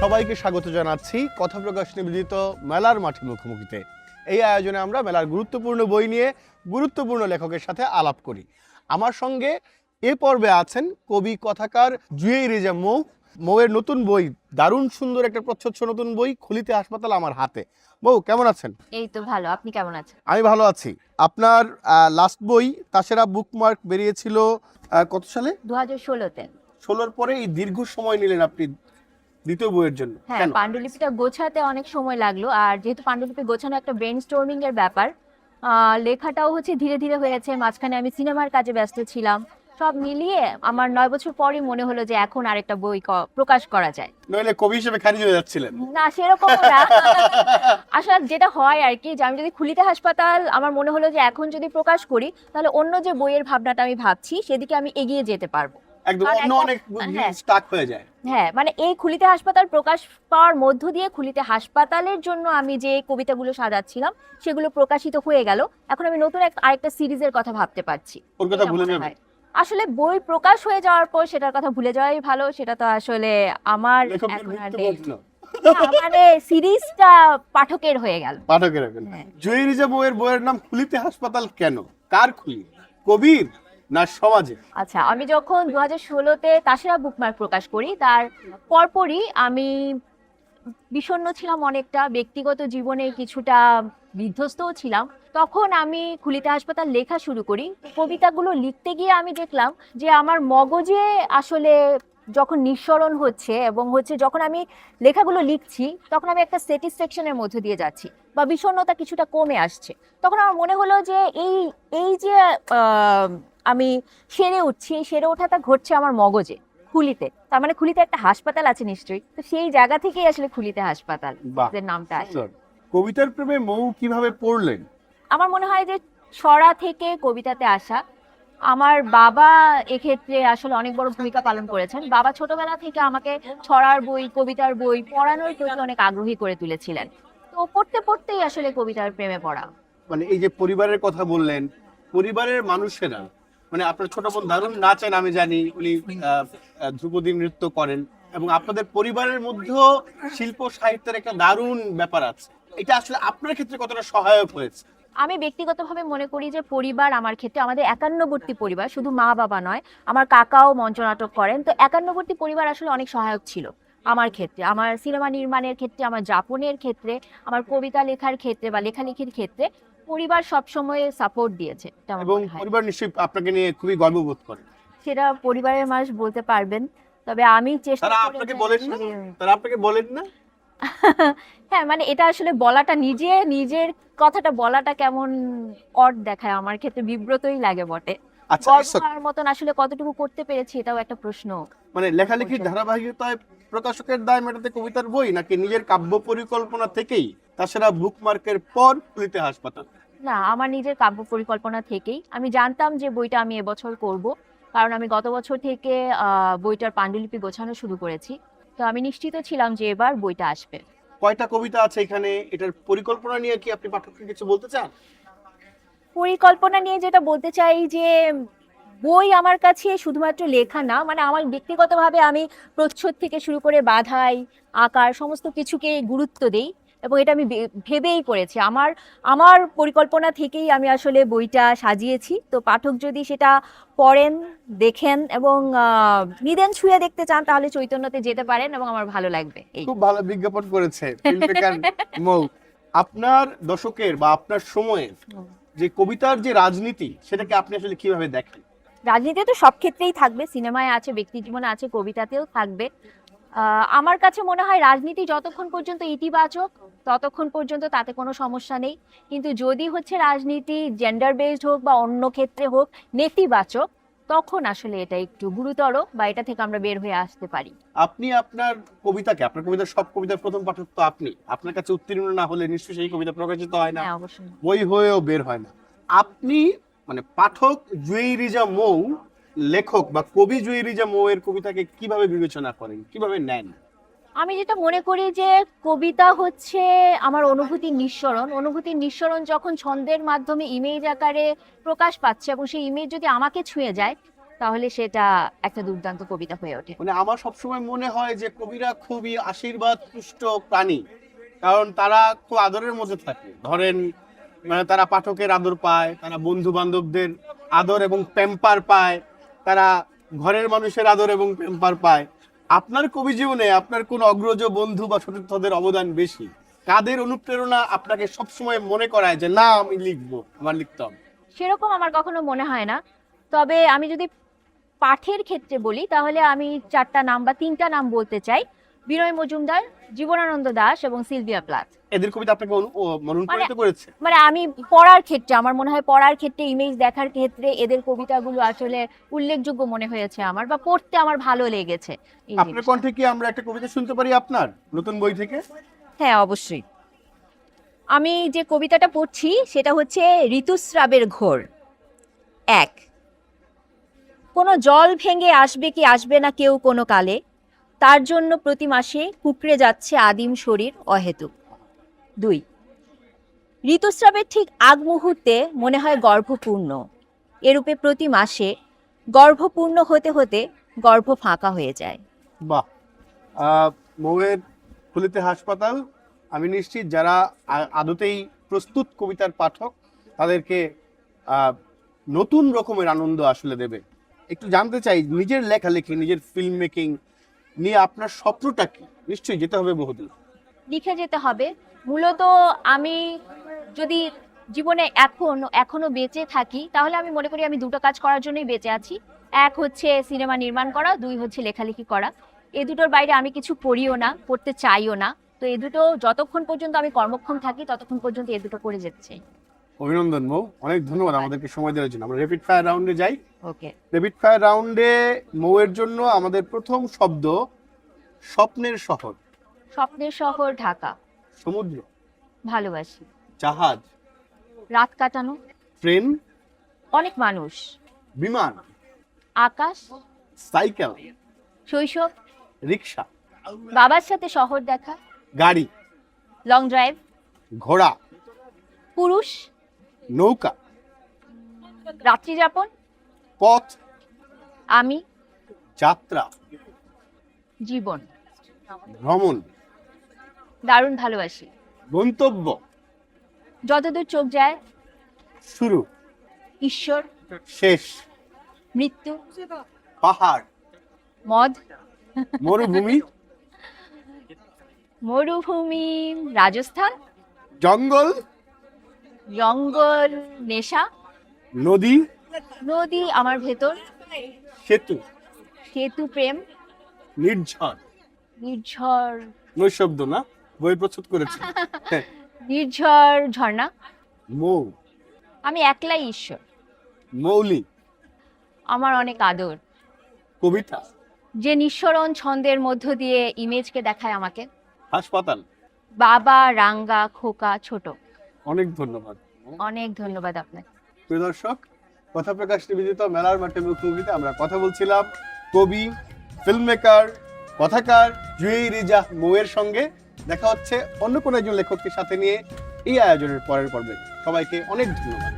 সবাইকে স্বাগত জানাচ্ছি কথা প্রকাশ নিবেদিত মেলার মাঠে মুখোমুখিতে। এই আয়োজনে আমরা মেলার গুরুত্বপূর্ণ বই নিয়ে গুরুত্বপূর্ণ লেখকের সাথে আলাপ করি। আমার সঙ্গে এ পর্বে আছেন কবি, কথাকার জুয়েই রেজা মৌ। মৌয়ের নতুন বই দারুণ সুন্দর একটা প্রচ্ছচ্ছ নতুন বই খুলিতে হাসপাতাল আমার হাতে। বউ কেমন আছেন? এই তো ভালো আপনি কেমন আছেন? আমি ভালো আছি। আপনার লাস্ট বই তাছাড়া বুকমার্ক বেরিয়েছিল কত সালে? দু হাজার ষোলোতে। ষোলোর পরে এই দীর্ঘ সময় নিলেন আপনি দ্বিতীয় বইয়ের জন্য। হ্যাঁ পাণ্ডুলিপিটা গোছাতে অনেক সময় লাগল আর যেহেতু পাণ্ডুলিপি গোছানো একটা ব্রেন স্টর্মিং এর ব্যাপার লেখাটাও হচ্ছে ধীরে ধীরে হয়েছে মাঝখানে আমি সিনেমার কাজে ব্যস্ত ছিলাম। সব মিলিয়ে আমার নয় বছর পরই মনে হলো যে এখন আরেকটা বই প্রকাশ করা যায়। নইলে কবি হিসেবে খারিজ হয়ে যাচ্ছিলেন। না সেরকম না। আসলে যেটা হয় আর কি যে আমি যদি খুলিতে হাসপাতাল আমার মনে হলো যে এখন যদি প্রকাশ করি তাহলে অন্য যে বইয়ের ভাবনাটা আমি ভাবছি সেদিকে আমি এগিয়ে যেতে পারব। একদম অন্য অনেক হ্যাঁ। স্টাক হয়ে যায়। হ্যাঁ মানে এই খুলিতে হাসপাতাল প্রকাশ পাওয়ার মধ্য দিয়ে খুলিতে হাসপাতালের জন্য আমি যে কবিতাগুলো সাজাচ্ছিলাম সেগুলো প্রকাশিত হয়ে গেল। এখন আমি নতুন আরেকটা সিরিজের কথা ভাবতে পারছি। ওর কথা ভুলে যাবে। আসলে বই প্রকাশ হয়ে যাওয়ার পর সেটার কথা ভুলে যাওয়াই ভালো সেটা তো আসলে আমার এখন আর নেই। মানে সিরিজটা পাঠকের হয়ে গেল। পাঠকের এখন হ্যাঁ। জয়ী রিজা বইয়ের বইয়ের নাম খুলিতে হাসপাতাল কেন? কার খুলি? কবির না সমাজে আচ্ছা আমি যখন দু হাজার ষোলোতে তাসেরা বুকমার্ক প্রকাশ করি তার পরপরই আমি বিষণ্ণ ছিলাম অনেকটা ব্যক্তিগত জীবনে কিছুটা বিধ্বস্তও ছিলাম। তখন আমি খুলিতে হাসপাতাল লেখা শুরু করি। কবিতাগুলো লিখতে গিয়ে আমি দেখলাম যে আমার মগজে আসলে যখন নিঃসরণ হচ্ছে এবং হচ্ছে যখন আমি লেখাগুলো লিখছি তখন আমি একটা স্যাটিসফ্যাকশনের মধ্য দিয়ে যাচ্ছি বা বিষণ্ণতা কিছুটা কমে আসছে। তখন আমার মনে হলো যে এই এই যে আমি সেরে উঠছি এই সেরে ওঠাটা ঘটছে আমার মগজে খুলিতে। তার মানে খুলিতে একটা হাসপাতাল আছে নিশ্চয়ই। তো সেই জায়গা থেকেই আসলে খুলিতে হাসপাতাল নামটা আসে। কবিতার প্রেমে মৌ কীভাবে পড়লেন? আমার মনে হয় যে ছড়া থেকে কবিতাতে আসা। আমার বাবা এক্ষেত্রে আসলে অনেক বড় ভূমিকা পালন করেছেন। বাবা ছোটবেলা থেকে আমাকে ছড়ার বই, কবিতার বই পড়ানোর প্রতি অনেক আগ্রহী করে তুলেছিলেন। তো পড়তে পড়তেই আসলে কবিতার প্রেমে পড়া। মানে এই যে পরিবারের কথা বললেন, পরিবারের মানুষেরা মানে আপনার ছোট বোন দারুণ নাচেন, আমি জানি উনি ধ্রুপদী নৃত্য করেন এবং আপনাদের পরিবারের মধ্যেও শিল্প সাহিত্যের একটা দারুণ ব্যাপার আছে। এটা আসলে আপনার ক্ষেত্রে কতটা সহায়ক হয়েছে? আমি ব্যক্তিগতভাবে মনে করি যে পরিবার আমার ক্ষেত্রে আমাদের একান্নবর্তী পরিবার শুধু মা বাবা নয় আমার কাকাও মঞ্চনাটক করেন। তো একান্নবর্তী পরিবার আসলে অনেক সহায়ক ছিল আমার ক্ষেত্রে। আমার সিনেমা নির্মাণের ক্ষেত্রে আমার যাপনের ক্ষেত্রে আমার কবিতা লেখার ক্ষেত্রে বা লেখালেখির ক্ষেত্রে পরিবার সবসময় সাপোর্ট দিয়েছে এবং পরিবার নিশ্চয়ই আপনাকে নিয়ে খুবই গর্ববোধ করে। সেটা পরিবারের মানুষ বলতে পারবেন তবে আমি চেষ্টা আপনাকে বলেন না? তারা আপনাকে বলেন না? হ্যাঁ মানে এটা আসলে বলাটা নিজে নিজের কথাটা বলাটা কেমন অড দেখায়? আমার ক্ষেত্রে বিব্রতই লাগে বটে। আচ্ছা হওয়ার মতন আসলে কতটুকু করতে পেরেছি এটাও একটা প্রশ্ন। মানে লেখালেখির ধারাবাহিকতায় প্রকাশকের দায় মেটাতে কবিতার বই নাকি নিজের কাব্য পরিকল্পনা থেকেই? তাছাড়া বুকমার্কের পর খুলিতে হাসপাতাল। না আমার নিজের কাব্য পরিকল্পনা থেকেই। আমি জানতাম যে বইটা আমি এবছর করব। কারণ আমি গত বছর থেকে আহ, বইটার পাণ্ডুলিপি গোছানো শুরু করেছি। তো আমি নিশ্চিত ছিলাম যে এবার বইটা আসবে। কয়টা কবিতা আছে এখানে? এটার পরিকল্পনা নিয়ে কি আপনি পাঠককে কিছু বলতে চান? পরিকল্পনা নিয়ে যেটা বলতে চাই যে বই আমার কাছে শুধুমাত্র লেখা না মানে আমার ব্যক্তিগতভাবে আমি প্রচ্ছদ থেকে শুরু করে বাধাই আকার সমস্ত কিছুকে গুরুত্ব দেই। এবং এটা আমি ভেবেই করেছি। আমার আমার পরিকল্পনা থেকেই আমি আসলে বইটা সাজিয়েছি। তো পাঠক যদি সেটা পড়েন দেখেন এবং নিদেন ছুঁয়ে দেখতে চান তাহলে চৈতন্যতে যেতে পারেন এবং আমার ভালো লাগবে খুব ভালো বিজ্ঞাপন করেছে। আপনার দশকের বা আপনার সময়ের যে কবিতার যে রাজনীতি সেটাকে আপনি আসলে কীভাবে দেখেন? রাজনীতি তো সব ক্ষেত্রেই থাকবে। সিনেমায় আছে ব্যক্তি জীবনে আছে কবিতাতেও থাকবে। আমার কাছে মনে হয় রাজনীতি যতক্ষণ পর্যন্ত ইতিবাচক ততক্ষণ পর্যন্ত তাতে কোনো সমস্যা নেই। কিন্তু যদি হচ্ছে রাজনীতি জেন্ডার বেসড হোক বা অন্য ক্ষেত্রে হোক নেতিবাচক তখন আসলে এটা একটু গুরুতর বা এটা থেকে আমরা বের হয়ে আসতে পারি। আপনি আপনার কবিতাকে আপনার কবিতার সব কবিতার প্রথম পাঠক তো আপনি। আপনার কাছে উত্তীর্ণ না হলে নিশ্চয়ই সেই কবিতা প্রকাশিত হয় না। হ্যাঁ বই হয়েও বের হয় না। আপনি মানে পাঠক জুয়েই রিজা মৌ লেখক বা কবি জুয়েই রিজা মৌ এর কবিতাকে কীভাবে বিবেচনা করেন কীভাবে নেন? আমি যেটা মনে করি যে কবিতা হচ্ছে আমার অনুভূতির নিঃসরণ। অনুভূতির নিঃসরণ যখন ছন্দের মাধ্যমে ইমেজ আকারে প্রকাশ পাচ্ছে এবং সেই ইমেজ যদি আমাকে ছুঁয়ে যায় তাহলে সেটা একটা দুর্দান্ত কবিতা হয়ে ওঠে। মানে আমার সবসময় মনে হয় যে কবিরা খুবই আশীর্বাদ পুষ্ট প্রাণী কারণ তারা খুব আদরের মধ্যে থাকে। ধরেন মানে তারা পাঠকের আদর পায় তারা বন্ধু বান্ধবদের আদর এবং প্যাম্পার পায় তারা ঘরের মানুষের আদর এবং প্রেমপার পায়। আপনার কবি জীবনে আপনার কোন অগ্রজ বন্ধু বা সতীর্থদের অবদান বেশি? কাদের অনুপ্রেরণা আপনাকে সবসময় মনে করায় যে, না, আমি লিখব, আমার লিখতে হবে সেরকম আমার কখনো মনে হয় না। তবে আমি যদি পাঠের ক্ষেত্রে বলি, তাহলে আমি চারটা নাম বা তিনটা নাম বলতে চাই। বিনয় মজুমদার জীবনানন্দ দাস এবং সিলভিয়া প্লাথ এদের কবিতা আপনাকে অনু- মানে অনুপ্রাণিত করেছে? মানে আমি পড়ার ক্ষেত্রে আমার মনে হয় পড়ার ক্ষেত্রে ইমেজ দেখার ক্ষেত্রে এদের কবিতাগুলো আসলে উল্লেখযোগ্য মনে হয়েছে আমার বা পড়তে আমার ভালো লেগেছে আপনার। কণ্ঠে কি আমরা একটা কবিতা শুনতে পারি আপনার নতুন বই থেকে? হ্যাঁ অবশ্যই। আমি যে কবিতাটা পড়ছি সেটা হচ্ছে ঋতুস্রাবের ঘোর। এক কোনো জল ভেঙে আসবে কি আসবে না কেউ কোনো কালে? তার জন্য প্রতি মাসে কুকড়ে যাচ্ছে আদিম শরীর অহেতুক। দুই, ঋতুস্রাবের ঠিক আগ মুহূর্তে মনে হয় গর্ভপূর্ণ। এরূপে প্রতি মাসে গর্ভপূর্ণ হতে হতে গর্ভ ফাঁকা হয়ে যায়। বাহ! মৌয়ের খুলিতে হাসপাতাল, আমি নিশ্চিত যারা আদতেই প্রস্তুত কবিতার পাঠক, তাদেরকে নতুন রকমের আনন্দ আসলে দেবে। একটু জানতে চাই, নিজের লেখালেখি, নিজের ফিল্ম মেকিং নিয়ে আপনার স্বপ্নটা কি? নিশ্চয়ই যেতে হবে বহুদূর লিখে যেতে হবে। মূলত আমি যদি জীবনে এখন, এখনও বেঁচে থাকি, তাহলে আমি মনে করি আমি দুটো কাজ করার জন্যই বেঁচে আছি। এক হচ্ছে সিনেমা নির্মাণ করা, দুই হচ্ছে লেখালেখি করা। এ দুটোর বাইরে আমি কিছু পড়িও না, পড়তে চাইও না। তো এ দুটো যতক্ষণ পর্যন্ত আমি কর্মক্ষম থাকি, ততক্ষণ পর্যন্ত এ দুটো করে যেতে চাই। অভিনন্দন মৌ অনেক ধন্যবাদ আমাদেরকে সময় দেওয়ার জন্য। আমরা রেপিড ফায়ার রাউন্ডে যাই। ওকে রেপিড ফায়ার রাউন্ডে মৌয়ের জন্য আমাদের প্রথম শব্দ স্বপ্নের শহর। স্বপ্নের শহর ঢাকা। সমুদ্র। ভালোবাসি। জাহাজ। রাত কাটানো। ট্রেন। অনেক মানুষ। বিমান। আকাশ। সাইকেল। শৈশব। রিক্সা। বাবার সাথে শহর দেখা। গাড়ি। লং ড্রাইভ ঘোড়া। পুরুষ। নৌকা। রাত্রি যাপন। পথ। আমি। যাত্রা। জীবন। ভ্রমণ। দারুণ ভালোবাসি। গন্তব্য। যতদূর চোখ যায়। শুরু। ঈশ্বর। শেষ। মৃত্যু। পাহাড়। মদ। মরুভূমি। মরুভূমি। রাজস্থান। জঙ্গল। জঙ্গল নেশা? নদী? নদী আমার ভেতর। সেতু? সেতু প্রেম। নির্ঝর? নির্ঝর। নৈশব্দ না? বই প্রস্তুত করেছে। হ্যাঁ, নির্ঝর ঝর্ণা। মৌ? আমি একলাই ঈশ্বর। মৌলি? আমার অনেক আদর। কবিতা? যে নিঃসরণ ছন্দের মধ্য দিয়ে ইমেজকে দেখায় আমাকে। হাসপাতাল? বাবা রাঙ্গা খোকা ছোট। অনেক ধন্যবাদ। অনেক ধন্যবাদ আপনাকে। প্রিয় দর্শক কথা প্রকাশ নিবেদিত মেলার মাঠে মুখোমুখিতে আমরা কথা বলছিলাম। কবি ফিল্ম মেকার কথাকার জুয়েই রিজা মৌয়ের সঙ্গে দেখা হচ্ছে অন্য কোনো একজন লেখককে সাথে নিয়ে এই আয়োজনের পরের পর্বে। সবাইকে অনেক ধন্যবাদ।